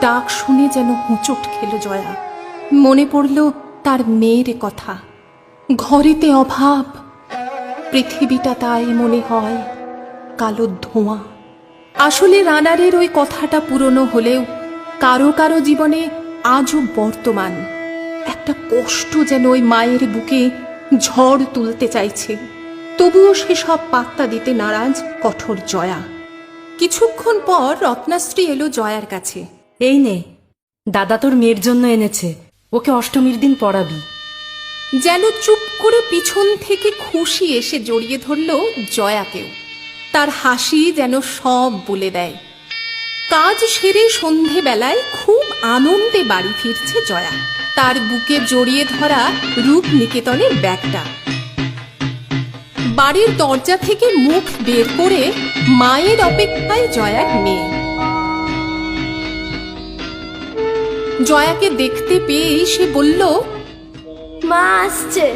ডাক শুনে যেন হোঁচট খেল জয়া। মনে পড়ল তার মেয়ের কথা। ঘরেতে অভাব। পৃথিবীটা তাই মনে হয় কালো ধোঁয়া। আসলে রানারের ওই কথাটা পুরনো হলেও কারও কারও জীবনে আজও বর্তমান। একটা কষ্ট যেন ওই মায়ের বুকে ঝড় তুলতে চাইছে। তবুও সে সব পাত্তা দিতে নারাজ কঠোর জয়া। কিছুক্ষণ পর রত্নাশ্রী এলো জয়ার কাছে। এই নে, দাদা তোর মেয়ের জন্য এনেছে, ওকে অষ্টমীর দিন পড়াবি। যেন চুপ করে পিছন থেকে খুশি এসে জড়িয়ে ধরল জয়াকেও। তার হাসি যেন সব বলে দেয়। কাজ সেরে সন্ধেবেলায় খুব আনন্দে বাড়ি ফিরছে জয়া। তার বুকে জড়িয়ে ধরা রূপ নিকেতনের ব্যাগটা। বাড়ির দরজা থেকে মুখ বের করে মায়ের অপেক্ষায় জয়ার মেয়ে। জয়াকে দেখতে পেয়েই সে বলল মা আসছে।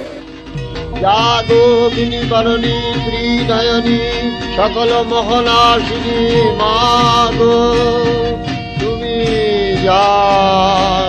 সকল মোহনাশিনী মা